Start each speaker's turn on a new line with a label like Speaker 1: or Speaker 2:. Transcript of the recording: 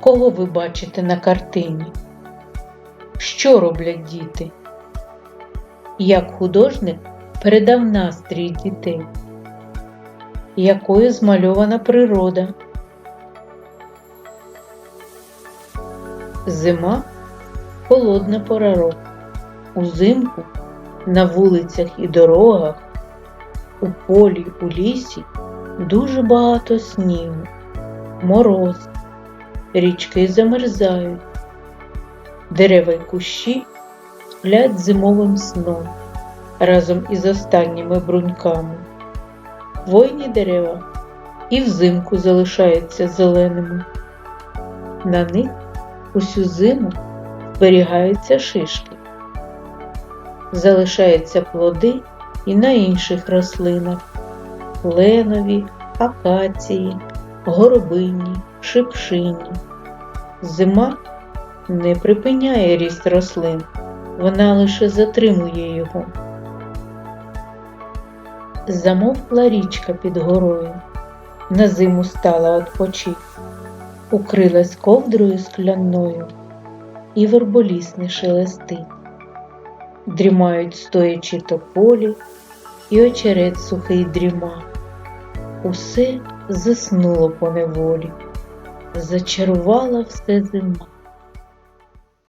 Speaker 1: Кого ви бачите на картині? Що роблять діти? Як художник передав настрій дітей? Якою змальована природа? Зима холодна пора року. Узимку на вулицях і дорогах, у полі, у лісі дуже багато снігу, мороз, річки замерзають, дерева й кущі сплять зимовим сном разом із останніми бруньками. Хвойні дерева і взимку залишаються зеленими. На них усю зиму зберігаються шишки. Залишаються плоди і на інших рослинах кленові, акації, горобині, шипшині. Зима не припиняє ріст рослин, вона лише затримує його. Замовкла річка під горою, на зиму стала odpoчить, укрилась ковдрою скляною, і верболіс не шелестить. Дрімають стоячи тополі, і очерет сухий дріма. Усе заснуло по неволі, зачарувала все зима.